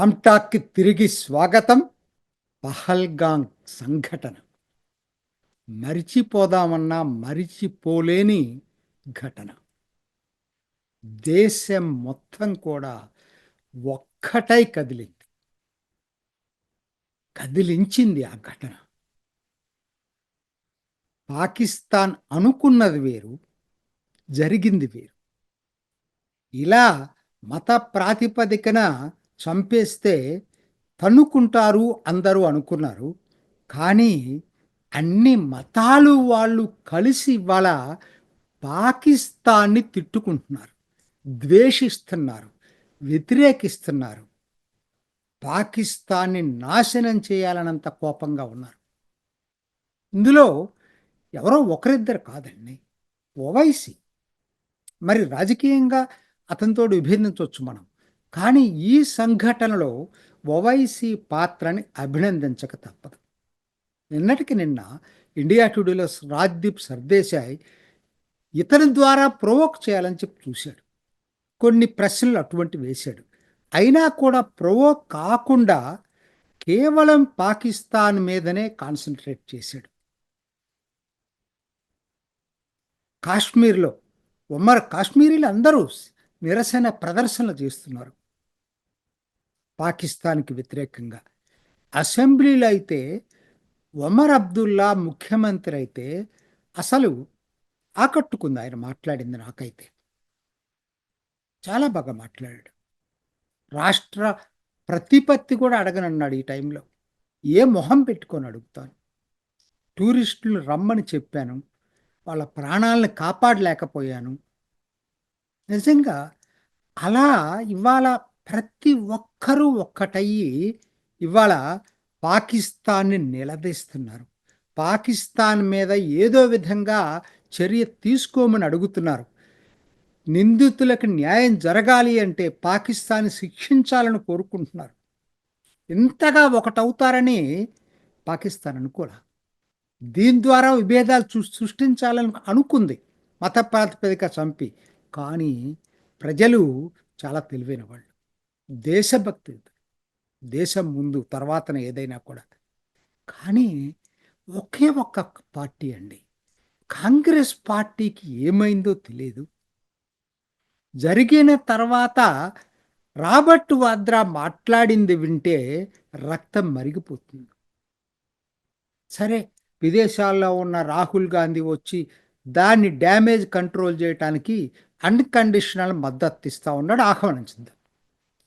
రామ్టాక్కి తిరిగి స్వాగతం పహల్గాంగ్ సంఘటన. మరిచిపోదామన్నా మరిచిపోలేని ఘటన. దేశం మొత్తం కూడా ఒక్కటై కదిలింది. కదిలించింది ఆ ఘటన. పాకిస్తాన్ అనుకున్నది వేరు జరిగింది వేరు. ఇలా మత ప్రాతిపదికన చంపేస్తే తన్నుకుంటారు అందరూ అనుకున్నారు. కానీ అన్ని మతాలు వాళ్ళు కలిసి ఇవాళ పాకిస్తాన్ని తిట్టుకుంటున్నారు. ద్వేషిస్తున్నారు. వ్యతిరేకిస్తున్నారు. పాకిస్తాన్ని నాశనం చేయాలనంత కోపంగా ఉన్నారు. ఇందులో ఎవరో ఒకరిద్దరు కాదండి. ఓవైసీ. మరి రాజకీయంగా అతనితో విభేదించవచ్చు మనం. కానీ ఈ సంఘటనలో ఓవైసీ పాత్రని అభినందించక తప్పదు. నిన్నటికి నిన్న ఇండియా టుడేలో రాజ్దీప్ సర్దేశాయ్ ఇతని ద్వారా ప్రొవోక్ చేయాలని చెప్పి చూశాడు. కొన్ని ప్రశ్నలు అటువంటి వేశాడు. అయినా కూడా ప్రొవోక్ కాకుండా కేవలం పాకిస్తాన్ మీదనే కాన్సన్ట్రేట్ చేశాడు. కాశ్మీర్లో ఉమ్మర్ కాశ్మీరీలు అందరూ నిరసన ప్రదర్శనలు చేస్తున్నారు. పాకిస్తాన్కి వ్యతిరేకంగా. అసెంబ్లీలో అయితే ఒమర్ అబ్దుల్లా ముఖ్యమంత్రి అయితే అసలు ఆకట్టుకుంది. ఆయన మాట్లాడింది నాకైతే. చాలా బాగా మాట్లాడాడు. రాష్ట్ర ప్రతిపత్తి కూడా అడగనన్నాడు ఈ టైంలో. ఏ మొహం పెట్టుకొని అడుగుతాను? టూరిస్టులు రమ్మని చెప్పాను. వాళ్ళ ప్రాణాలను కాపాడలేకపోయాను. నిజంగా అలా ఇవాళ ప్రతి ఒక్కరూ ఒక్కటయ్యి ఇవాళ పాకిస్తాన్ని నిలదీస్తున్నారు. పాకిస్తాన్ మీద ఏదో విధంగా చర్య తీసుకోమని అడుగుతున్నారు. నిందితులకు న్యాయం జరగాలి అంటే పాకిస్తాన్ శిక్షించాలని కోరుకుంటున్నారు. ఇంతగా ఒకటవుతారని పాకిస్తాన్ అనుకోలే. దీని ద్వారా విభేదాలు సృష్టించాలని అనుకుంది. మత ప్రాతిపదిక చంపి. కానీ ప్రజలు చాలా తెలివైన వాళ్ళు దేశభక్తి దేశం ముందు తర్వాతన ఏదైనా కూడా. కానీ ఒకే ఒక్క పార్టీ అండి. కాంగ్రెస్ పార్టీకి ఏమైందో తెలియదు జరిగిన తర్వాత రాబర్ట్ వాద్రా మాట్లాడింది వింటే రక్తం మరిగిపోతుంది. సరే విదేశాల్లో ఉన్న రాహుల్ గాంధీ వచ్చి దాన్ని డ్యామేజ్ కంట్రోల్ చేయడానికి అన్కండిషనల్ మద్దతు ఇస్తూ ఉన్నాడు ఆహ్వానించింది.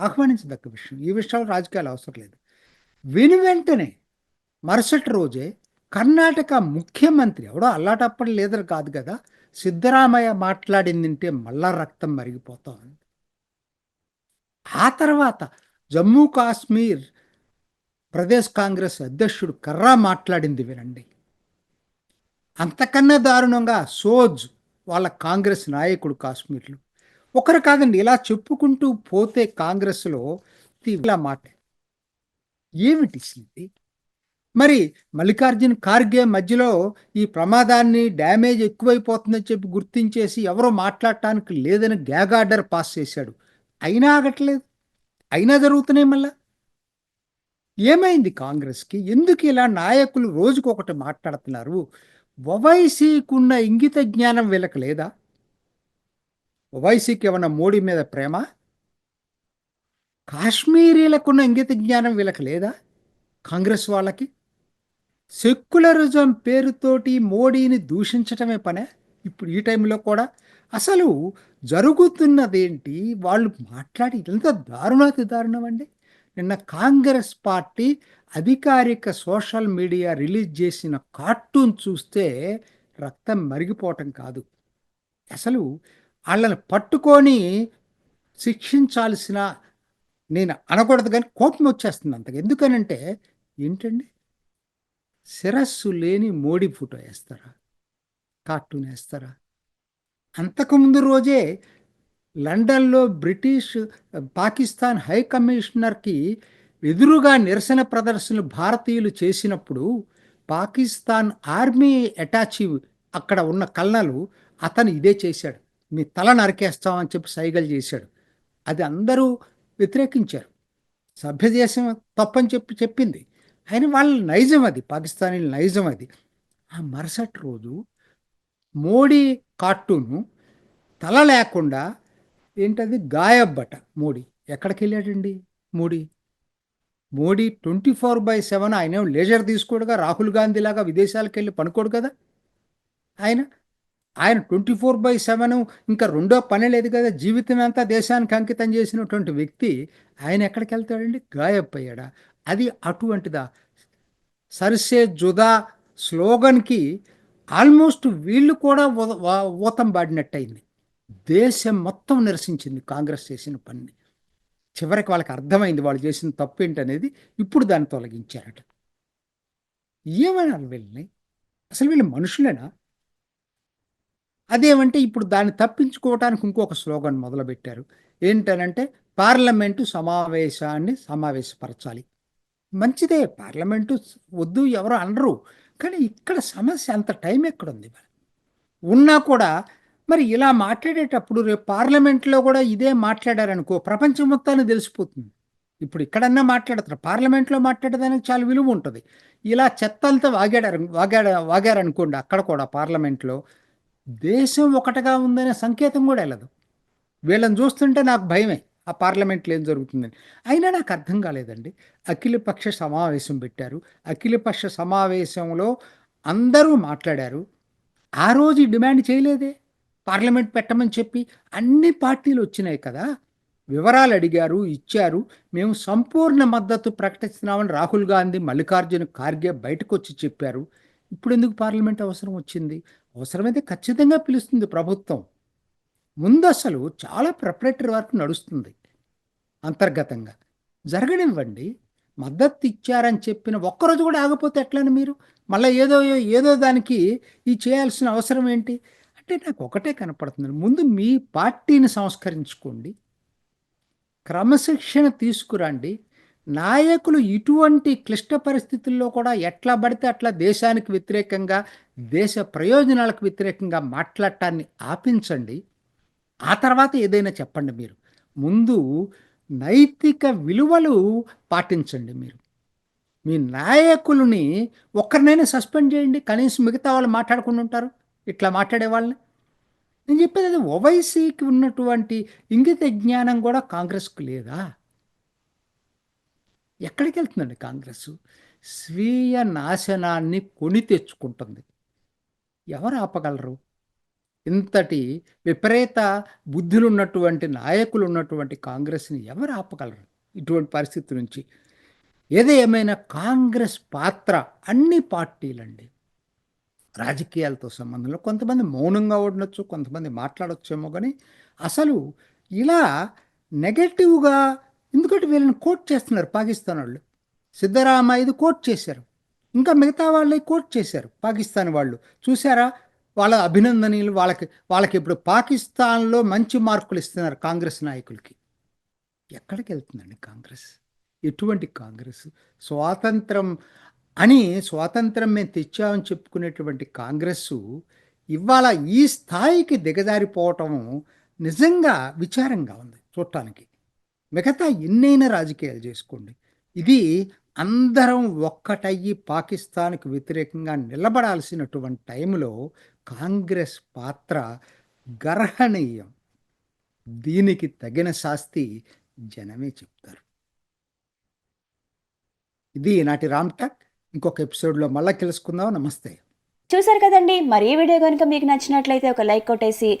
ఆహ్వానించదగ్గ విషయం. ఈ విషయంలో రాజకీయాలు అవసరం లేదు. విని వెంటనే మరుసటి రోజే కర్ణాటక ముఖ్యమంత్రి ఎవడో అల్లాటప్పటి లేదర్ కాదు కదా సిద్ధరామయ్య మాట్లాడిందంటే మళ్ళా రక్తం మరిగిపోతా ఉంది ఆ తర్వాత జమ్మూ కాశ్మీర్ ప్రదేశ్ కాంగ్రెస్ అధ్యక్షుడు కర్రా మాట్లాడింది వినండి. అంతకన్నా దారుణంగా సోజ్ వాళ్ళ కాంగ్రెస్ నాయకుడు కాశ్మీర్లో. ఒకరు కాదండి ఇలా చెప్పుకుంటూ పోతే కాంగ్రెస్లో ఇలా మాట. ఏమిటి మరి మల్లికార్జున్ ఖార్గే మధ్యలో ఈ ప్రమాదాన్ని డ్యామేజ్ ఎక్కువైపోతుందని చెప్పి గుర్తించేసి ఎవరో మాట్లాడటానికి లేదని గ్యాగ్ ఆర్డర్ పాస్ చేశాడు. అయినా ఆగట్లేదు. అయినా జరుగుతున్నాయి మళ్ళా? ఏమైంది కాంగ్రెస్కి? ఎందుకు ఇలా నాయకులు రోజుకొకటి మాట్లాడుతున్నారు? వవైసీకున్న ఇంగిత జ్ఞానం వీళ్ళకి లేదా? వైసీకి ఏమన్నా మోడీ మీద ప్రేమ? కాశ్మీరీలకున్న ఇంగిత జ్ఞానం వీళ్ళకి లేదా? కాంగ్రెస్ వాళ్ళకి? సెక్యులరిజం పేరుతోటి మోడీని దూషించటమే పనే? ఇప్పుడు ఈ టైంలో కూడా అసలు జరుగుతున్నదేంటి? వాళ్ళు మాట్లాడి ఎంత దారుణాతి దారుణం అండి. నిన్న కాంగ్రెస్ పార్టీ అధికారిక సోషల్ మీడియా రిలీజ్ చేసిన కార్టూన్ చూస్తే రక్తం మరిగిపోవటం కాదు. అసలు వాళ్ళని పట్టుకొని శిక్షించాల్సిన నేను అనకూడదు కానీ కోపం వచ్చేస్తుంది అంతగా. ఎందుకనంటే ఏంటండి? శిరస్సు లేని మోడీ ఫోటో వేస్తారా? కార్టూన్ వేస్తారా? అంతకుముందు రోజే లండన్లో బ్రిటిష్ పాకిస్తాన్ హై కమిషనర్కి ఎదురుగా నిరసన ప్రదర్శనలు భారతీయులు చేసినప్పుడు పాకిస్తాన్ ఆర్మీ అటాచీ అక్కడ ఉన్న కల్నలు అతను ఇదే చేశాడు. మీ తల నరికేస్తామని చెప్పి సైగలు చేశాడు. అది అందరూ వ్యతిరేకించారు. సభ్యదేశం తప్పని చెప్పి చెప్పింది. ఆయన వాళ్ళ నైజం అది పాకిస్తానీ నైజం అది. ఆ మరుసటి రోజు మోడీ కార్టూను తల లేకుండా ఏంటది? గాయబ్బట మోడీ. ఎక్కడికి వెళ్ళాడండి Modi? Modi twenty four by seven ఆయన లేజర్ తీసుకోడుగా? రాహుల్ గాంధీ లాగా విదేశాలకు వెళ్ళి పనుకోడు కదా? ఆయన ఆయన ట్వంటీ ఫోర్ బై సెవెన్ ఇంకా రెండో పని లేదు కదా. జీవితం అంతా దేశానికి అంకితం చేసినటువంటి వ్యక్తి ఆయన ఎక్కడికి వెళ్తాడండి? గాయపోయాడా అది అటువంటిదా? సరిసే జుదా స్లోగన్కి ఆల్మోస్ట్ వీళ్ళు కూడా ఊతం పాడినట్టయింది. దేశం మొత్తం నిరసించింది కాంగ్రెస్ చేసిన పనిని. చివరికి వాళ్ళకి అర్థమైంది వాళ్ళు చేసిన తప్పు ఏంటనేది ఇప్పుడు దాన్ని తొలగించారట. ఏమన్నారు వీళ్ళని? అసలు వీళ్ళు మనుషులేనా? అదేమంటే ఇప్పుడు దాన్ని తప్పించుకోవటానికి ఇంకొక స్లోగన్ మొదలుపెట్టారు. ఏంటనంటే పార్లమెంటు సమావేశాన్ని సమావేశపరచాలి. మంచిదే పార్లమెంటు వద్దు ఎవరు అనరు. కానీ ఇక్కడ సమస్య అంత టైం ఎక్కడుంది మరి? ఉన్నా కూడా మరి ఇలా మాట్లాడేటప్పుడు రేపు పార్లమెంట్లో కూడా ఇదే మాట్లాడారనుకో ప్రపంచం మొత్తాన్ని తెలిసిపోతుంది. ఇప్పుడు ఇక్కడన్నా మాట్లాడతారు పార్లమెంట్లో మాట్లాడేదానికి చాలా విలువ ఉంటుంది. ఇలా చెత్తంతా వాగాడారు వాగాడ వాగారనుకోండి అక్కడ కూడా పార్లమెంట్లో దేశం ఒకటిగా ఉందనే సంకేతం కూడా వెళ్ళదు. వీళ్ళని చూస్తుంటే నాకు భయమే. ఆ పార్లమెంట్లో ఏం జరుగుతుందని. అయినా నాకు అర్థం కాలేదండి. అఖిలపక్ష సమావేశం పెట్టారు. అఖిలపక్ష సమావేశంలో అందరూ మాట్లాడారు. ఆ రోజు డిమాండ్ చేయలేదే. పార్లమెంట్ పెట్టమని చెప్పి అన్ని పార్టీలు వచ్చినాయి కదా. వివరాలు అడిగారు ఇచ్చారు. మేము సంపూర్ణ మద్దతు ప్రకటిస్తున్నామని రాహుల్ గాంధీ మల్లికార్జున ఖార్గే బయటకు వచ్చి చెప్పారు. ఇప్పుడు ఎందుకు పార్లమెంట్ అవసరం వచ్చింది? అవసరమైతే ఖచ్చితంగా పిలుస్తుంది ప్రభుత్వం. ముందు అసలు చాలా ప్రిపరేటరీ వర్క్ నడుస్తుంది అంతర్గతంగా. జరగనివ్వండి మద్దతు ఇచ్చారని చెప్పిన ఒక్కరోజు కూడా ఆగపోతే ఎట్లని మీరు? మళ్ళీ ఏదో ఏదో దానికి ఈ చేయాల్సిన అవసరం ఏంటి? అంటే నాకు ఒకటే కనపడుతుంది. ముందు మీ పార్టీని సంస్కరించుకోండి. క్రమశిక్షణ తీసుకురండి. నాయకులు ఇటువంటి క్లిష్ట పరిస్థితుల్లో కూడా ఎట్లా పడితే అట్లా దేశానికి వ్యతిరేకంగా దేశ ప్రయోజనాలకు వ్యతిరేకంగా మాట్లాడటాన్ని ఆపించండి. ఆ తర్వాత ఏదైనా చెప్పండి మీరు. ముందు నైతిక విలువలు పాటించండి మీరు. మీ నాయకులని ఒక్కరినైనా సస్పెండ్ చేయండి. కనీసం మిగతా వాళ్ళు మాట్లాడుకుని ఉంటారు. ఇట్లా మాట్లాడే వాళ్ళని. నేను చెప్పేది అది ఓవైసీకి ఉన్నటువంటి ఇంగిత జ్ఞానం కూడా కాంగ్రెస్కు లేదా? ఎక్కడికి వెళ్తుందండి కాంగ్రెస్ స్వీయ నాశనాన్ని కొని తెచ్చుకుంటుంది. ఎవరు ఆపగలరు? ఇంతటి విపరీత బుద్ధులు ఉన్నటువంటి నాయకులు ఉన్నటువంటి కాంగ్రెస్ని ఎవరు ఆపగలరు? ఇటువంటి పరిస్థితి నుంచి. ఏది ఏమైనా కాంగ్రెస్ పాత్ర అన్ని పార్టీలండి. రాజకీయాలతో సంబంధంలో కొంతమంది మౌనంగా ఉండొచ్చు కొంతమంది మాట్లాడొచ్చేమో కానీ అసలు ఇలా నెగటివ్గా ఎందుకంటే వీళ్ళని కోట్ చేస్తున్నారు పాకిస్తాన్ వాళ్ళు. సిద్ధరామయ్యది కోట్ చేశారు. ఇంకా మిగతా వాళ్ళే కోట్ చేశారు పాకిస్తాన్ వాళ్ళు. చూసారా వాళ్ళ అభినందనీయులు వాళ్ళకి వాళ్ళకి ఇప్పుడు పాకిస్తాన్లో మంచి మార్కులు ఇస్తున్నారు కాంగ్రెస్ నాయకులకి. ఎక్కడికి వెళ్తుందండి కాంగ్రెస్? ఎటువంటి కాంగ్రెస్? స్వాతంత్రం అని స్వాతంత్రం మేము తెచ్చామని చెప్పుకునేటువంటి కాంగ్రెస్ ఇవాళ ఈ స్థాయికి దిగజారిపోవటం నిజంగా విచారంగా ఉంది చూడటానికి. మిగతా ఎన్నైనా రాజకీయాలు చేసుకోండి. ఇది అందరం ఒక్కటయ్యి పాకిస్తాన్కు వ్యతిరేకంగా నిలబడాల్సినటువంటి టైంలో కాంగ్రెస్ పాత్ర గర్హనీయం. దీనికి తగిన శాస్తి జనమే చెప్తారు. ఇది నాటి రామ్ టాక్. ఇంకొక ఎపిసోడ్లో మళ్ళీ తెలుసుకుందాం నమస్తే. చూసారు కదండి. మరి ఈ వీడియో కనుక మీకు నచ్చినట్లయితే ఒక లైక్ కొట్టేసి